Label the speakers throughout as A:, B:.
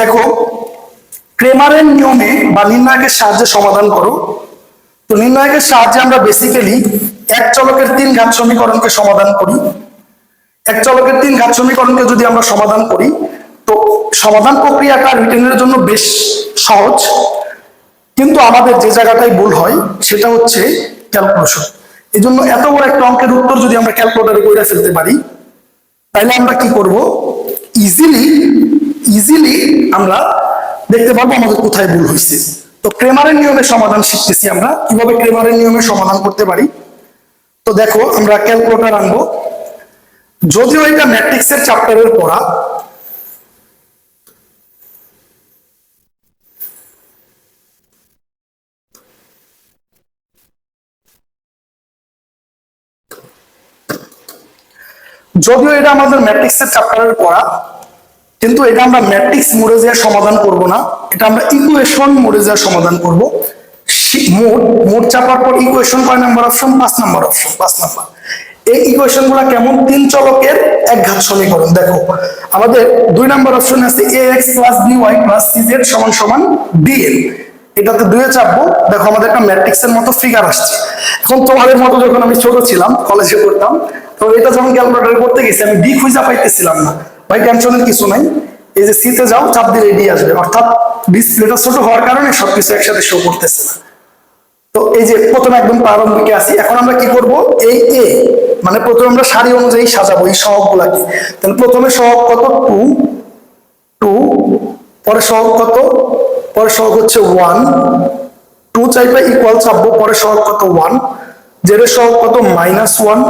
A: দেখো, ক্রেমারের নিয়মে বা নির্ণায়কের সাহায্যে সমাধান করো। তো নির্ণায়কের সাহায্যে আমরা বেসিক্যালি এক চলকের তিন ঘাত সমীকরণকে সমাধান করি। এক চলকের তিন ঘাত সমীকরণকে যদি আমরা সমাধান করি, তো সমাধান প্রক্রিয়াটা রিটেনের জন্য বেশ সহজ। কিন্তু আমাদের যে জায়গাটায় ভুল হয়, সেটা হচ্ছে ক্যালকুলেশন এই জন্য এত বড় একটা অঙ্কের উত্তর যদি আমরা ক্যালকুলেটারে করে ফেলতে পারি তাহলে আমরা কি করব? ইজিলি ইজিলি আমরা দেখতে পারব আমাদের কোথায় ভুল হয়েছে। তো ক্রেমারের নিয়মে সমাধান শিখতেছি আমরা। কীভাবে ক্রেমারের নিয়মে সমাধান করতে পারি? তো দেখো, আমরা ক্যালকুলেটর আনব। যদিও এটা ম্যাট্রিক্সের চ্যাপ্টারের পড়া, যদিও এটা আমাদের ম্যাট্রিক্সের চ্যাপ্টারের পড়া কিন্তু এটা আমরা ম্যাট্রিক্স মোডে যা সমাধান করব না, এটা আমরা ইকুয়েশন মোডে যা সমাধান করব। মোড মোড চাপার পর ইকুয়েশন কয় নাম্বার অপশন? পাঁচ নাম্বার অপশন, পাঁচ নাম্বার। এই ইকুয়েশনগুলা কেমন? তিন চলকের এক ঘাত সমীকরণ। দেখো, আমাদের দুই নাম্বার অপশন আছে A X plus B Y plus C Z সমান সমান ডিএল এটাতে দুয়ে চাপবো। দেখো, আমাদের একটা ম্যাট্রিক্সের মতো ফিগার আসছে। এখন তোমাদের মতো যখন আমি ছোট ছিলাম কলেজে করতাম তো এটা যখন ক্যালকুলেটর করতে গেছি, আমি ডি খুঁজা পাইতেছিলাম না। ভাই টেনশনের কিছু নাই। এই যে সিতে যাও, চাপ দিয়ে রেডি আসবে। অর্থাৎ ডিসপ্লেটা ছোট হওয়ার কারণে সবকিছু একসাথে শো করতেছে না। তো এই যে প্রথমে একদম প্রারম্ভিকে আসি। এখন আমরা কি করব? এই এ মানে প্রথমে আমরা সারি অনুযায়ী সাজাবো এই সহগ গুলাকে তাহলে প্রথমে সহগ কত? টু টু পরে সহগ কত? পরে সহগ হচ্ছে ওয়ান টু চাইবে ইকুয়াল চাপবো পরে সহগ কত? ওয়ান জেডের সহগ কত? মাইনাস ওয়ান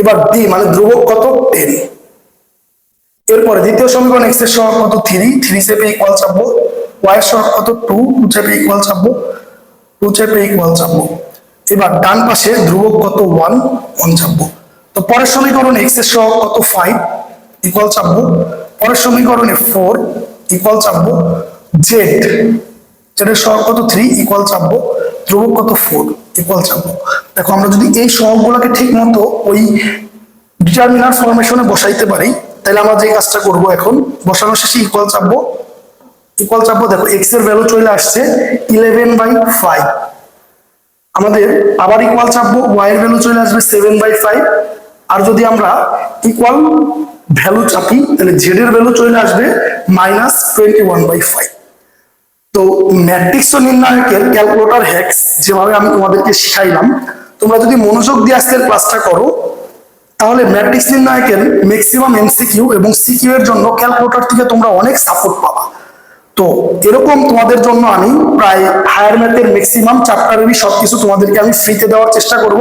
A: এবার ডি মানে ধ্রুবক কত? টেন এরপরে দ্বিতীয় সমীকরণ এক্সের সহগ কত? থ্রি থ্রি চেপে ইকুয়াল চাপবো ওয়াই এর সহগ কত? টু টু চেপে ইকুয়াল চাপবো টু চেপে ইকুয়াল চাপবো এবার ডান পাশে ধ্রুবক কত? ওয়ান ওয়ান চাপবো তো পরের সমীকরণ এক্সের সহগ কত? ফাইভ ইকুয়াল চাপবো পরের সমীকরণে ফোর ইকুয়াল চাপবো জেড জেডের সহগ কত? থ্রি ইকুয়াল চাপবো ধ্রুবক কত? ফোর ইকুয়াল চাপবো দেখো, আমরা যদি এই সহগগুলোকে ঠিক মতো ওই ডিটারমিনার ফরমেশনে বসাইতে পারি তাহলে আমরা যে কাজটা করব এখন, বসানো শেষে ইকুয়াল চাপবো। ইকুয়াল চাপবো, দেখো এক্সের ভ্যালু চলে আসছে ইলেভেন বাই ফাইভ আমাদের আবার ইকুয়াল চাপবো ওয়াই এর ভ্যালু চলে আসবে সেভেন বাই ফাইভ আর যদি আমরা ইকুয়াল ভ্যালু চাপি, তাহলে জেড এর ভ্যালু চলে আসবে minus twenty one by five তো ম্যাট্রিক্স ও নির্ণায়কের ক্যালকুলেটর হ্যাক্স যেভাবে আমি তোমাদেরকে শিখাইলাম, তোমরা যদি মনোযোগ দিয়ে আজকের ক্লাসটা করো তাহলে ম্যাট্রিক্স নির্ণায়কের ম্যাক্সিমাম এমসিকিউ এবং সিকিউ এর জন্য ক্যালকুলেটর থেকে তোমরা অনেক সাপোর্ট পাবা। তো এরকম তোমাদের জন্য আমি প্রায় হায়ার ম্যাথের ম্যাক্সিমাম চ্যাপ্টারেরই সবকিছু তোমাদেরকে আমি ফ্রিতে দেওয়ার চেষ্টা করব।